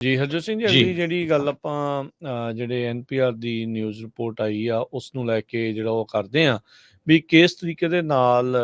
ਜੀ ਹਰਜੋਤ ਸਿੰਘ ਜੀ ਜੀ। ਅਗਲੀ ਜਿਹੜੀ ਗੱਲ ਆਪਾਂ ਅ, ਜਿਹੜੇ ਐਨਪੀਆਰ ਦੀ ਨਿਊਜ਼ ਰਿਪੋਰਟ ਆਈ ਆ ਉਸ ਨੂੰ ਲੈ ਕੇ ਜਿਹੜਾ ਉਹ ਕਰਦੇ ਆ ਵੀ ਕਿਸ ਤਰੀਕੇ ਦੇ ਨਾਲ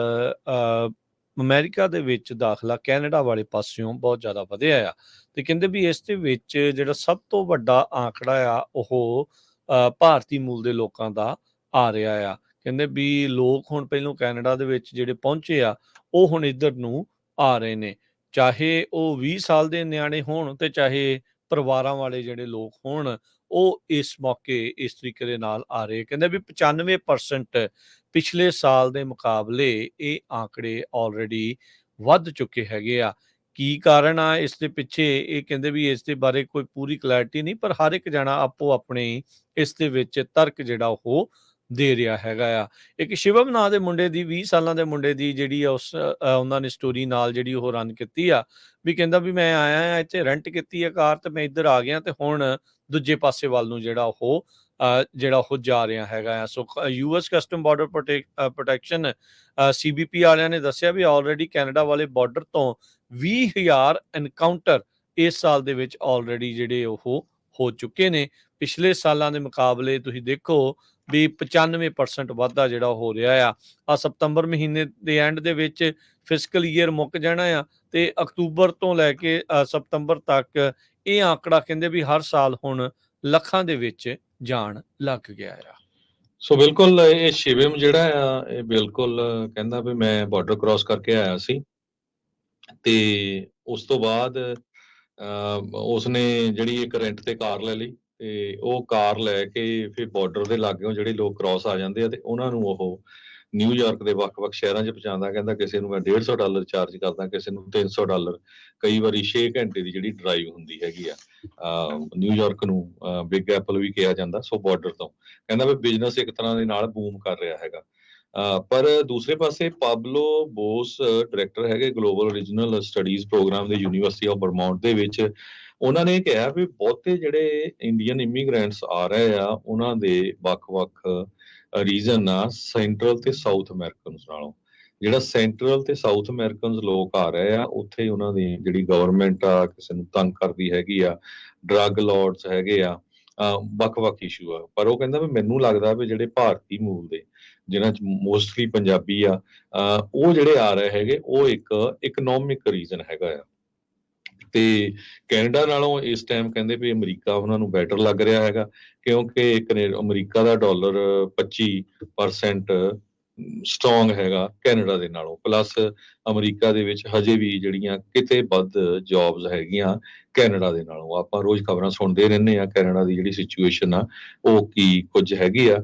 ਅ, ਅਮਰੀਕਾ ਦੇ ਵਿੱਚ ਦਾਖਲਾ ਕੈਨੇਡਾ ਵਾਲੇ ਪਾਸਿਓਂ ਬਹੁਤ ਜ਼ਿਆਦਾ ਵਧਿਆ ਆ। ਤੇ ਕਹਿੰਦੇ ਵੀ ਇਸ ਦੇ ਵਿੱਚ ਜਿਹੜਾ ਸਭ ਤੋਂ ਵੱਡਾ ਆંકੜਾ ਆ ਉਹ ਅ, ਭਾਰਤੀ ਮੂਲ ਦੇ ਲੋਕਾਂ ਦਾ ਆ ਰਿਹਾ ਆ। ਕਹਿੰਦੇ ਵੀ ਲੋਕ ਹੁਣ ਪਹਿਲੋਂ ਕੈਨੇਡਾ ਦੇ ਵਿੱਚ ਜਿਹੜੇ ਪਹੁੰਚੇ ਆ ਉਹ ਹੁਣ ਇੱਧਰ ਨੂੰ ਆ ਰਹੇ ਨੇ। ਚਾਹੇ ਉਹ 20 ਸਾਲ ਦੇ ਨਿਆਣੇ ਹੋਣ ਤੇ ਚਾਹੇ ਪਰਿਵਾਰਾਂ ਵਾਲੇ ਜਿਹੜੇ ਲੋਕ ਹੋਣ, ਉਹ ਇਸ ਮੌਕੇ ਇਸ ਤਰੀਕੇ ਦੇ ਨਾਲ ਆ ਰਹੇ ਕਹਿੰਦੇ ਵੀ 95% ਪਿਛਲੇ ਸਾਲ ਦੇ ਮੁਕਾਬਲੇ ਇਹ ਆંકੜੇ ਆਲਰੇਡੀ ਵੱਧ ਚੁੱਕੇ ਹੈਗੇ ਆ। ਕੀ ਕਾਰਨ ਆ ਇਸ ਦੇ ਪਿੱਛੇ? ਇਹ ਕਹਿੰਦੇ ਵੀ ਇਸ ਦੇ ਬਾਰੇ ਕੋਈ ਪੂਰੀ ਕਲੈਰਿਟੀ ਨਹੀਂ, ਪਰ ਹਰ ਇੱਕ ਜਣਾ ਆਪੋ ਆਪਣੇ ਇਸ ਦੇ ਵਿੱਚ ਤਰਕ ਜਿਹੜਾ ਉਹ ਦੇ ਰਿਹਾ ਹੈਗਾ ਆ। ਇੱਕ ਸ਼ਿਵਮ ਨਾਂ ਦੇ ਮੁੰਡੇ ਦੀ 20 ਸਾਲਾਂ ਦੇ ਮੁੰਡੇ ਦੀ ਜਿਹੜੀ ਆ ਉਸ ਉਹਨਾਂ ਨੇ ਸਟੋਰੀ ਨਾਲ ਜਿਹੜੀ ਉਹ ਰਨ ਕੀਤੀ ਆ, ਵੀ ਕਹਿੰਦਾ ਵੀ ਮੈਂ ਆਇਆ ਆ, ਇੱਥੇ ਰੈਂਟ ਕੀਤੀ ਆ ਕਾਰ ਤੇ ਮੈਂ ਇੱਧਰ ਆ ਗਿਆ ਤੇ ਹੁਣ ਦੂਜੇ ਪਾਸੇ ਵੱਲ ਨੂੰ ਜਿਹੜਾ ਉਹ ਜਿਹੜਾ ਉਹ ਜਾ ਰਿਹਾ ਹੈਗਾ ਆ। So US custom border protection CBP ਵਾਲਿਆਂ ਨੇ ਦੱਸਿਆ ਵੀ ਆਲਰੇਡੀ ਕੈਨੇਡਾ ਵਾਲੇ ਬਾਰਡਰ ਤੋਂ 20000 ਐਨਕਾਊਂਟਰ ਇਸ ਸਾਲ ਦੇ ਵਿੱਚ ਆਲਰੇਡੀ ਜਿਹੜੇ ਉਹ ਹੋ ਚੁੱਕੇ ਨੇ। ਪਿਛਲੇ ਸਾਲਾਂ ਦੇ ਮੁਕਾਬਲੇ ਤੁਸੀਂ ਦੇਖੋ ਵੀ 95% ਵਾਧਾ ਜਿਹੜਾ ਹੋ ਰਿਹਾ ਆ। ਆ ਸਤੰਬਰ ਮਹੀਨੇ ਦੇ ਐਂਡ ਦੇ ਵਿੱਚ ਫਿਸਕਲ ਈਅਰ ਮੁੱਕ ਜਾਣਾ ਆ ਤੇ ਅਕਤੂਬਰ ਤੋਂ ਲੈ ਕੇ ਅ, ਸਤੰਬਰ ਤੱਕ ਇਹ ਆંકੜਾ ਕਹਿੰਦੇ ਵੀ ਹਰ ਸਾਲ ਹੁਣ ਲੱਖਾਂ ਦੇ ਵਿੱਚ ਜਾਣ ਲੱਗ ਗਿਆ ਆ। ਸੋ ਬਿਲਕੁਲ ਇਹ ਸ਼ਿਵਮ ਜਿਹੜਾ ਆ ਇਹ ਬਿਲਕੁਲ ਕਹਿੰਦਾ ਵੀ ਮੈਂ ਬਾਰਡਰ ਕ੍ਰਾਸ ਕਰਕੇ ਆਇਆ ਸੀ। ਤੇ ਉਸ ਤੋਂ ਬਾਅਦ ਅਹ, ਉਸਨੇ ਜਿਹੜੀ ਇੱਕ ਰੈਂਟ ਤੇ ਕਾਰ ਲੈ ਲਈ ਤੇ ਉਹ ਕਾਰ ਲੈ ਕੇ ਫਿਰ ਬਾਰਡਰ ਦੇ ਲਾਗਿਓਂ ਜਿਹੜੇ ਲੋਕ ਕ੍ਰਾਸ ਆ ਜਾਂਦੇ ਆ ਤੇ ਉਹਨਾਂ ਨੂੰ ਉਹ ਨਿਊਯਾਰਕ ਦੇ ਵੱਖ-ਵੱਖ ਸ਼ਹਿਰਾਂ 'ਚ ਪਹੁੰਚਾਉਂਦਾ ਕਹਿੰਦਾ ਕਿਸੇ ਨੂੰ ਮੈਂ 150 ਡਾਲਰ ਚਾਰਜ ਕਰਦਾ ਕਿਸੇ ਨੂੰ 300 ਡਾਲਰ ਕਈ ਵਾਰੀ 6 ਘੰਟੇ ਦੀ ਜਿਹੜੀ ਡਰਾਈਵ ਹੁੰਦੀ ਹੈਗੀ ਆ। ਅਹ, ਨਿਊਯਾਰਕ ਨੂੰ ਬਿਗ ਐਪਲ ਵੀ ਕਿਹਾ ਜਾਂਦਾ ਸੋ ਬਾਰਡਰ ਤੋਂ। ਕਹਿੰਦਾ ਵੀ ਬਿਜ਼ਨਸ ਇੱਕ ਤਰ੍ਹਾਂ ਦੇ ਨਾਲ ਬੂਮ ਕਰ ਰਿਹਾ ਹੈਗਾ। ਪਰ ਦੂਸਰੇ ਪਾਸੇ ਪਾਬਲੋ ਬੋਸ ਡਾਇਰੈਕਟਰ ਹੈਗੇ ਗਲੋਬਲ ਰੀਜਨਲ ਸਟੱਡੀਜ਼ ਪ੍ਰੋਗਰਾਮ ਦੇ ਯੂਨੀਵਰਸਿਟੀ ਆਫ ਵਰਮੌਂਟ ਦੇ ਵਿੱਚ, ਉਹਨਾਂ ਨੇ ਕਿਹਾ ਵੀ ਬਹੁਤੇ ਜਿਹੜੇ ਇੰਡੀਅਨ ਇਮੀਗ੍ਰੈਂਟਸ ਆ ਰਹੇ ਆ, ਉਹਨਾਂ ਦੇ ਵੱਖ-ਵੱਖ ਰੀਜਨ ਆ ਸੈਂਟਰਲ ਤੇ ਸਾਊਥ ਅਮਰੀਕਨਸ ਨਾਲੋਂ। ਜਿਹੜਾ ਸੈਂਟਰਲ ਤੇ ਸਾਊਥ ਅਮਰੀਕਨਸ ਲੋਕ ਆ ਰਹੇ ਆ, ਉੱਥੇ ਉਹਨਾਂ ਦੀ ਜਿਹੜੀ ਗਵਰਨਮੈਂਟ ਆ, ਕਿਸੇ ਨੂੰ ਤੰਗ ਕਰਦੀ ਹੈਗੀ ਆ ਡਰੱਗ ਲਾਰਡਸ ਹੈਗੇ ਆ ਵੱਖ-ਵੱਖ ਇਸ਼ੂ ਆ। ਪਰ ਉਹ ਕਹਿੰਦਾ ਵੀ ਮੈਨੂੰ ਲੱਗਦਾ ਵੀ ਜਿਹੜੇ ਭਾਰਤੀ ਮੂਲ ਦੇ ਜਿਨ੍ਹਾਂ ਚ ਮੋਸਟਲੀ ਪੰਜਾਬੀ ਆ ਉਹ ਜਿਹੜੇ ਆ ਰਹੇ ਹੈਗੇ, ਉਹ ਇੱਕ ਇਕਨੋਮਿਕ ਰੀਜ਼ਨ ਹੈਗਾ ਆ। ਤੇ ਕੈਨੇਡਾ ਨਾਲੋਂ ਇਸ ਟਾਈਮ ਕਹਿੰਦੇ ਵੀ ਅਮਰੀਕਾ ਉਹਨਾਂ ਨੂੰ ਬੈਟਰ ਲੱਗ ਰਿਹਾ ਹੈਗਾ, ਕਿਉਂਕਿ ਕਨੇ ਅਮਰੀਕਾ ਦਾ ਡਾਲਰ 25% ਸਟਰੋਂਗ ਹੈਗਾ ਕੈਨੇਡਾ ਦੇ ਨਾਲੋਂ। ਪਲੱਸ ਅਮਰੀਕਾ ਦੇ ਵਿੱਚ ਹਜੇ ਵੀ ਜਿਹੜੀਆਂ ਕਿਤੇ ਵੱਧ ਜੌਬਸ ਹੈਗੀਆਂ ਕੈਨੇਡਾ ਦੇ ਨਾਲੋਂ। ਆਪਾਂ ਰੋਜ਼ ਖਬਰਾਂ ਸੁਣਦੇ ਰਹਿੰਦੇ ਆ ਕੈਨੇਡਾ ਦੀ ਜਿਹੜੀ ਸਿਚੁਏਸ਼ਨ ਆ, ਉਹ ਕੀ ਕੁਝ ਹੈਗੀ ਆ।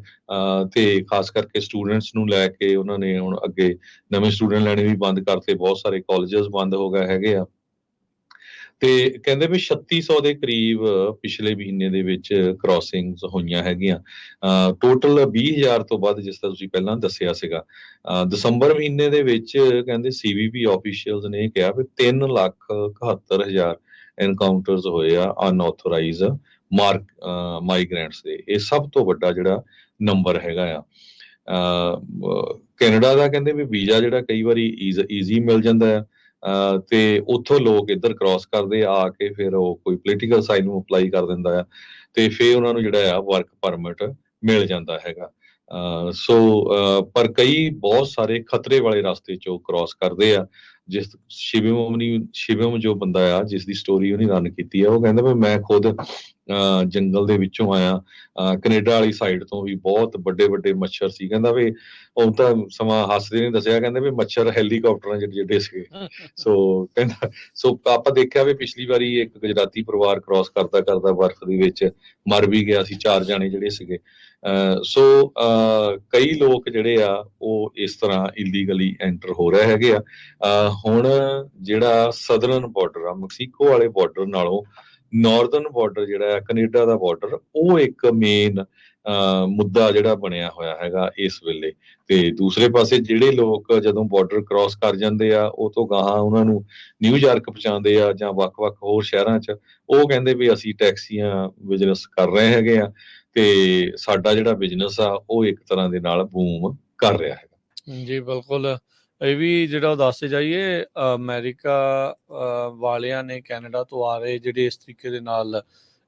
ਤੇ ਖਾਸ ਕਰਕੇ ਸਟੂਡੈਂਟਸ ਨੂੰ ਲੈ ਕੇ ਉਹਨਾਂ ਨੇ ਹੁਣ ਅੱਗੇ ਨਵੇਂ ਸਟੂਡੈਂਟ ਲੈਣੇ ਵੀ ਬੰਦ ਕਰਤੇ। ਬਹੁਤ ਸਾਰੇ ਕਾਲਜਸ ਬੰਦ ਹੋ ਗਏ ਹੈਗੇ ਆ। ਤੇ ਕਹਿੰਦੇ ਵੀ 3600 ਦੇ ਕਰੀਬ ਪਿਛਲੇ ਮਹੀਨੇ ਦੇ ਵਿੱਚ ਕ੍ਰਾਸਿੰਗਸ ਹੋਈਆਂ ਹੈਗੀਆਂ। ਟੋਟਲ 20000 ਤੋਂ ਵੱਧ, ਜਿਸ ਤਰ੍ਹਾਂ ਤੁਸੀਂ ਪਹਿਲਾਂ ਦੱਸਿਆ ਸੀਗਾ। ਦਸੰਬਰ ਮਹੀਨੇ ਦੇ ਵਿੱਚ ਕਹਿੰਦੇ ਸੀਬੀਪੀ ਆਫੀਸ਼ੀਅਲਸ ਨੇ ਕਿਹਾ ਵੀ 3 ਲੱਖ 71000 ਐਨਕਾਊਂਟਰਸ ਹੋਏ ਆ ਅਨਆਥੋਰਾਈਜ਼ ਮਾਰਕ ਮਾਈਗ੍ਰੈਂਟਸ ਦੇ। ਇਹ ਸਭ ਤੋਂ ਵੱਡਾ ਜਿਹੜਾ ਨੰਬਰ ਹੈਗਾ ਆ। ਕੈਨੇਡਾ ਦਾ ਕਹਿੰਦੇ ਵੀ ਵੀਜ਼ਾ ਜਿਹੜਾ ਕਈ ਵਾਰੀ ਈਜ਼ੀ ਮਿਲ ਜਾਂਦਾ ਆ। ਤੇ ਉੱਥੋਂ ਲੋਕ ਇੱਧਰ ਕ੍ਰਾਸ ਕਰਦੇ ਆ ਕੇ ਫਿਰ ਉਹ ਕੋਈ ਪੋਲੀਟੀਕਲ ਸਾਈਨ ਨੂੰ ਅਪਲਾਈ ਕਰ ਦਿੰਦਾ ਆ ਤੇ ਫਿਰ ਉਹਨਾਂ ਨੂੰ ਜਿਹੜਾ ਆ ਵਰਕ ਪਰਮਿਟ ਮਿਲ ਜਾਂਦਾ ਹੈਗਾ। ਅਹ ਸੋ ਅਹ ਪਰ ਕਈ ਬਹੁਤ ਸਾਰੇ ਖਤਰੇ ਵਾਲੇ ਰਸਤੇ ਚੋਂ ਕ੍ਰਾਸ ਕਰਦੇ ਆ, ਜਿਸ ਸ਼ਿਵਮ ਨੇ, ਸ਼ਿਵਮ ਜੋ ਬੰਦਾ ਆ ਜਿਸ ਦੀ ਸਟੋਰੀ ਉਹਨੇ ਰਨ ਕੀਤੀ ਆ, ਉਹ ਕਹਿੰਦਾ ਵੀ ਮੈਂ ਖੁਦ ਜੰਗਲ ਦੇ ਵਿੱਚੋਂ ਆਇਆ। ਕੈਨੇਡਾ ਵਾਲੀ ਸਾਈਡ ਤੋਂ ਵੀ ਬਹੁਤ ਵੱਡੇ ਵੱਡੇ ਮੱਛਰ ਸੀ। ਕਹਿੰਦਾ ਵੀ ਉਹ ਤਾਂ ਸਮਾਂ ਹੱਸਦੇ ਨੇ ਦੱਸਿਆ ਕਹਿੰਦੇ ਵੀ ਮੱਛਰ ਹੈਲੀਕਾਪਟਰਾਂ ਜਿਹੜੇ ਜਿਹੜੇ ਸੀਗੇ ਸੋ ਕਹਿੰਦਾ ਸੋ ਆਪਾਂ ਦੇਖਿਆ ਵੀ ਪਿਛਲੀ ਵਾਰੀ ਇੱਕ ਗੁਜਰਾਤੀ ਪਰਿਵਾਰ ਕ੍ਰਾਸ ਕਰਦਾ ਕਰਦਾ ਬਰਫ਼ ਦੇ ਵਿੱਚ ਮਰ ਵੀ ਗਿਆ ਸੀ ਚਾਰ ਜਾਣੇ ਜਿਹੜੇ ਸੀਗੇ। ਸੋ ਕਈ ਲੋਕ ਜਿਹੜੇ ਆ ਉਹ ਇਸ ਤਰ੍ਹਾਂ ਇਲੀਗਲੀ ਐਂਟਰ ਹੋ ਰਹੇ ਹੈਗੇ ਆ। ਹੁਣ ਜਿਹੜਾ ਸਦਰਨ ਬਾਰਡਰ ਆ ਮੈਕਸੀਕੋ ਵਾਲੇ ਬਾਰਡਰ ਨਾਲੋਂ ਨਾਰਥਰਨ ਬਾਰਡਰ ਜਿਹੜਾ ਹੈ, ਕੈਨੇਡਾ ਦਾ ਬਾਰਡਰ ਉਹ ਇੱਕ ਮੇਨ ਮੁੱਦਾ ਜਿਹੜਾ ਬਣਿਆ ਹੋਇਆ ਹੈਗਾ ਇਸ ਵੇਲੇ। ਤੇ ਦੂਸਰੇ ਪਾਸੇ ਜਿਹੜੇ ਲੋਕ ਜਦੋਂ ਬਾਰਡਰ ਕ੍ਰਾਸ ਕਰ ਜਾਂਦੇ ਆ, ਉਹ ਤੋਂ ਗਾਹਾਂ ਉਹਨਾਂ ਨੂੰ ਨਿਊਯਾਰਕ ਪਹੁੰਚਾਉਂਦੇ ਆ ਜਾਂ ਵੱਖ-ਵੱਖ ਹੋਰ ਸ਼ਹਿਰਾਂ 'ਚ, ਉਹ ਕਹਿੰਦੇ ਵੀ ਅਸੀਂ ਟੈਕਸੀਆਂ ਬਿਜ਼ਨਸ ਕਰ ਰਹੇ ਹੈਗੇ ਆ ਤੇ ਸਾਡਾ ਜਿਹੜਾ ਬਿਜ਼ਨਸ ਆ, ਉਹ ਇੱਕ ਤਰ੍ਹਾਂ ਦੇ ਨਾਲ ਬੂਮ ਕਰ ਰਿਹਾ ਹੈ ਜੀ, ਬਿਲਕੁਲ। ਇਹ ਵੀ ਜਿਹੜਾ ਉਹ ਦੱਸਦੇ ਜਾਈਏ, ਅਮਰੀਕਾ ਵਾਲਿਆਂ ਨੇ ਕੈਨੇਡਾ ਤੋਂ ਆ ਰਹੇ ਜਿਹੜੇ ਇਸ ਤਰੀਕੇ ਦੇ ਨਾਲ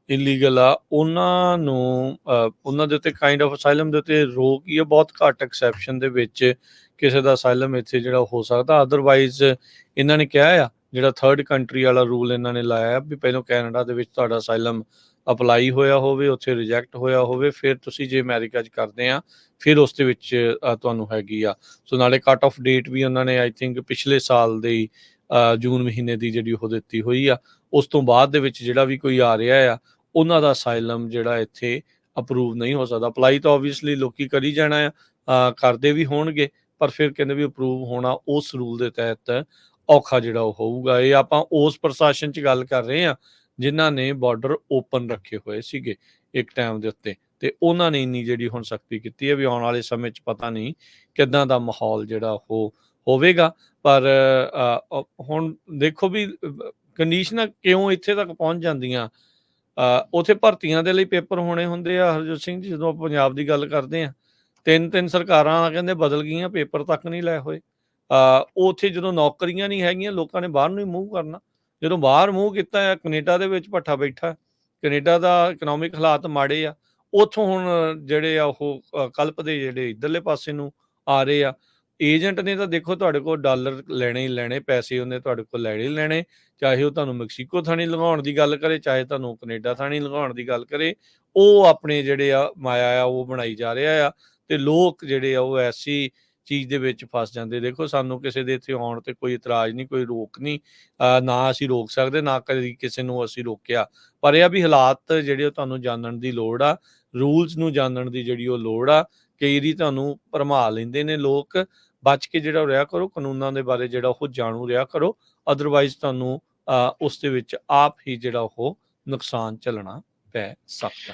ਇਲੀਗਲ ਆ, ਉਹਨਾਂ ਨੂੰ ਉਹਨਾਂ ਦੇ ਉੱਤੇ ਕਾਈਂਡ ਆਫ ਅਸਾਈਲਮ ਦੇ ਉੱਤੇ ਰੋਕ ਹੀ ਆ, ਬਹੁਤ ਘੱਟ ਐਕਸੈਪਸ਼ਨ ਦੇ ਵਿੱਚ ਕਿਸੇ ਦਾ ਅਸਾਈਲਮ ਇੱਥੇ ਜਿਹੜਾ ਹੋ ਸਕਦਾ ਅਦਰਵਾਈਜ਼ ਇਹਨਾਂ ਨੇ ਕਿਹਾ ਆ, ਜਿਹੜਾ ਥਰਡ ਕੰਟਰੀ ਵਾਲਾ ਰੂਲ ਇਹਨਾਂ ਨੇ ਲਾਇਆ ਵੀ ਪਹਿਲਾਂ ਕੈਨੇਡਾ ਦੇ ਵਿੱਚ ਤੁਹਾਡਾ ਅਸਾਈਲਮ ਅਪਲਾਈ ਹੋਇਆ ਹੋਵੇ, ਉੱਥੇ ਰਿਜੈਕਟ ਹੋਇਆ ਹੋਵੇ, ਫਿਰ ਤੁਸੀਂ ਜੇ ਅਮਰੀਕਾ 'ਚ ਕਰਦੇ ਆ, ਫਿਰ ਉਸ ਦੇ ਵਿੱਚ ਤੁਹਾਨੂੰ ਹੈਗੀ ਆ। ਸੋ ਨਾਲੇ ਕੱਟ ਆਫ ਡੇਟ ਵੀ ਉਹਨਾਂ ਨੇ ਆਈ ਥਿੰਕ ਪਿਛਲੇ ਸਾਲ ਦੇ ਜੂਨ ਮਹੀਨੇ ਦੀ ਜਿਹੜੀ ਉਹ ਦਿੱਤੀ ਹੋਈ ਆ। ਉਸ ਤੋਂ ਬਾਅਦ ਦੇ ਵਿੱਚ ਜਿਹੜਾ ਵੀ ਕੋਈ ਆ ਰਿਹਾ ਆ, ਉਹਨਾਂ ਦਾ ਅਸਾਈਲਮ ਜਿਹੜਾ ਇੱਥੇ ਅਪਰੂਵ ਨਹੀਂ ਹੋ ਸਕਦਾ। ਅਪਲਾਈ ਤਾਂ ਆਬਵੀਅਸਲੀ ਲੋਕੀ ਕਰੀ ਜਾਣਾ ਆ ਕਰਦੇ ਵੀ ਹੋਣਗੇ, ਪਰ ਫਿਰ ਕਹਿੰਦੇ ਵੀ ਅਪਰੂਵ ਹੋਣਾ ਉਸ ਰੂਲ ਦੇ ਤਹਿਤ ਔਖਾ ਜਿਹੜਾ ਉਹ ਹੋਊਗਾ। ਇਹ ਆਪਾਂ ਉਸ ਪ੍ਰਸ਼ਾਸਨ 'ਚ ਗੱਲ ਕਰ ਰਹੇ ਆ ਜਿਨ੍ਹਾਂ ਨੇ ਬਾਰਡਰ ਓਪਨ ਰੱਖੇ ਹੋਏ ਸੀਗੇ ਇੱਕ ਟਾਈਮ ਦੇ ਉੱਤੇ ਤੇ ਉਹਨਾਂ ਨੇ ਇੰਨੀ ਜਿਹੜੀ ਹੁਣ ਸਖਤੀ ਕੀਤੀ ਹੈ ਵੀ ਆਉਣ ਵਾਲੇ ਸਮੇਂ 'ਚ ਪਤਾ ਨਹੀਂ ਕਿੱਦਾਂ ਦਾ ਮਾਹੌਲ ਜਿਹੜਾ ਉਹ ਹੋਵੇਗਾ। ਪਰ ਹੁਣ ਦੇਖੋ ਵੀ ਕੰਡੀਸ਼ਨਾਂ ਕਿਉਂ ਇੱਥੇ ਤੱਕ ਪਹੁੰਚ ਜਾਂਦੀਆਂ? ਅ, ਉੱਥੇ ਭਰਤੀਆਂ ਦੇ ਲਈ ਪੇਪਰ ਹੋਣੇ ਹੁੰਦੇ ਆ ਹਰਜੋਤ ਸਿੰਘ ਜੀ ਜਦੋਂ ਆਪਾਂ ਪੰਜਾਬ ਦੀ ਗੱਲ ਕਰਦੇ ਆ ਤਿੰਨ ਤਿੰਨ ਸਰਕਾਰਾਂ ਕਹਿੰਦੇ ਬਦਲ ਗਈਆਂ ਪੇਪਰ ਤੱਕ ਨਹੀਂ ਲੈ ਹੋਏ। ਅ, ਉੱਥੇ ਜਦੋਂ ਨੌਕਰੀਆਂ ਨਹੀਂ ਹੈਗੀਆਂ ਲੋਕਾਂ ਨੇ ਬਾਹਰ ਨੂੰ ਹੀ ਮੂਵ ਕਰਨਾ। ਜਦੋਂ ਬਾਹਰ ਮੂੰਹ ਕੀਤਾ ਹੈ ਕੈਨੇਡਾ ਦੇ ਵਿੱਚ ਭੱਠਾ ਬੈਠਾ ਹੈ। ਕੈਨੇਡਾ ਦਾ ਇਕਨੋਮਿਕ ਹਾਲਾਤ ਮਾੜੇ ਆ, ਉੱਥੋਂ ਹੁਣ ਜਿਹੜੇ ਆ ਉਹ ਕਲਪ ਦੇ ਜਿਹੜੇ ਇਧਰਲੇ ਪਾਸੇ ਨੂੰ ਆ ਰਹੇ ਆ, ਏਜੰਟ ਨੇ ਤਾਂ ਦੇਖੋ ਤੁਹਾਡੇ ਕੋਲ ਡਾਲਰ ਲੈਣੇ ਹੀ ਲੈਣੇ, ਪੈਸੇ ਉਹਨੇ ਤੁਹਾਡੇ ਕੋਲ ਲੈਣੇ ਹੀ ਲੈਣੇ, ਚਾਹੇ ਉਹ ਤੁਹਾਨੂੰ ਮੈਕਸੀਕੋ ਥਾਣੀ ਲਗਾਉਣ ਦੀ ਗੱਲ ਕਰੇ, ਚਾਹੇ ਤੁਹਾਨੂੰ ਕੈਨੇਡਾ ਥਾਣੀ ਲਗਾਉਣ ਦੀ ਗੱਲ ਕਰੇ, ਉਹ ਆਪਣੇ ਜਿਹੜੇ ਆ ਮਾਇਆ ਆ, ਉਹ ਬਣਾਈ ਜਾ ਰਿਹਾ ਆ, ਤੇ ਲੋਕ ਜਿਹੜੇ ਆ ਉਹ ਐਸੀ ਚੀਜ਼ ਦੇ ਵਿੱਚ ਫਸ ਜਾਂਦੇ। ਦੇਖੋ ਸਾਨੂੰ ਕਿਸੇ ਦੇ ਇੱਥੇ ਆਉਣ ਤੇ ਕੋਈ ਇਤਰਾਜ਼ ਨਹੀਂ ਕੋਈ ਰੋਕ ਨਹੀਂ। ਨਾ ਅਸੀਂ ਰੋਕ ਸਕਦੇ ਨਾ ਕਦੀ ਕਿਸੇ ਨੂੰ ਅਸੀਂ ਰੋਕਿਆ। ਪਰ ਇਹ ਆ ਵੀ ਹਾਲਾਤ ਜਿਹੜੇ ਉਹ ਤੁਹਾਨੂੰ ਜਾਣਨ ਦੀ ਲੋੜ ਆ। ਰੂਲਸ ਨੂੰ ਜਾਣਨ ਦੀ ਜਿਹੜੀ ਉਹ ਲੋੜ ਆ। ਕਈ ਦੀ ਤੁਹਾਨੂੰ ਭਰਮਾ ਲੈਂਦੇ ਨੇ ਲੋਕ। ਬਚ ਕੇ ਜਿਹੜਾ ਰਿਹਾ ਕਰੋ ਕਾਨੂੰਨਾਂ ਦੇ ਬਾਰੇ ਜਿਹੜਾ ਉਹ ਜਾਣੂ ਰਿਹਾ ਕਰੋ। ਅਦਰਵਾਈਜ਼ ਤੁਹਾਨੂੰ ਅ, ਉਸ ਦੇ ਵਿੱਚ ਆਪ ਹੀ ਜਿਹੜਾ ਉਹ ਨੁਕਸਾਨ ਝੱਲਣਾ ਪੈ ਸਕਦਾ।